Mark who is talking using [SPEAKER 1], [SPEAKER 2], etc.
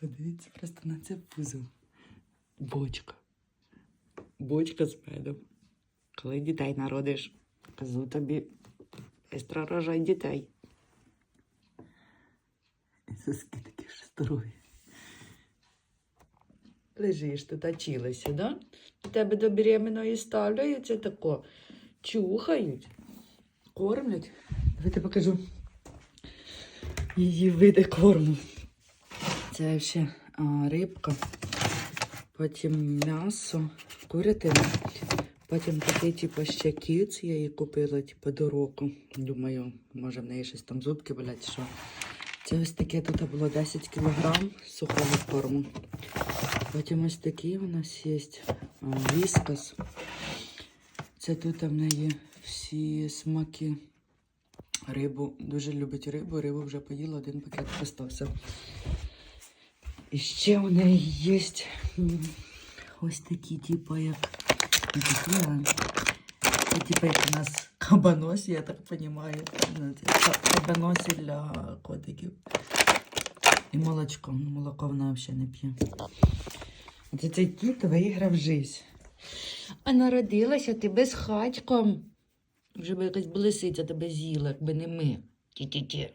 [SPEAKER 1] Подивіться просто на це пузо. Бочка. Бочка з медом. Коли дітей народиш, кажу тобі, бистро рожай дітей. І соски такі ж здорові. Лежиш тут, очилася, да? У тебе до беременної ставляються тако, чухають, кормлять. Давайте покажу її види корму. Це ще а, рибка, потім м'ясо, курятина, потім такий, типу, ще кіц я її купила, типу, до року. Думаю, може в неї щось там зубки болять, що. Це ось таке тут було 10 кілограм сухого корму. Потім ось такий у нас є віскас. Це тут в неї всі смаки. Рибу дуже любить рибу, рибу вже поїла, один пакет остався. І ще у неї є ось такі, типу, як не такі, це, типу, як у нас кабаносі, я так розумію. Це ка- Кабаносі для котиків. І молочко. Ну, Молоко вона взагалі не п'є. Оце цей кіт виграв жизнь. А народилася ти без хатьком. Вже би якась блисиця тебе з'їла, якби не ми. Ті-ті-ті.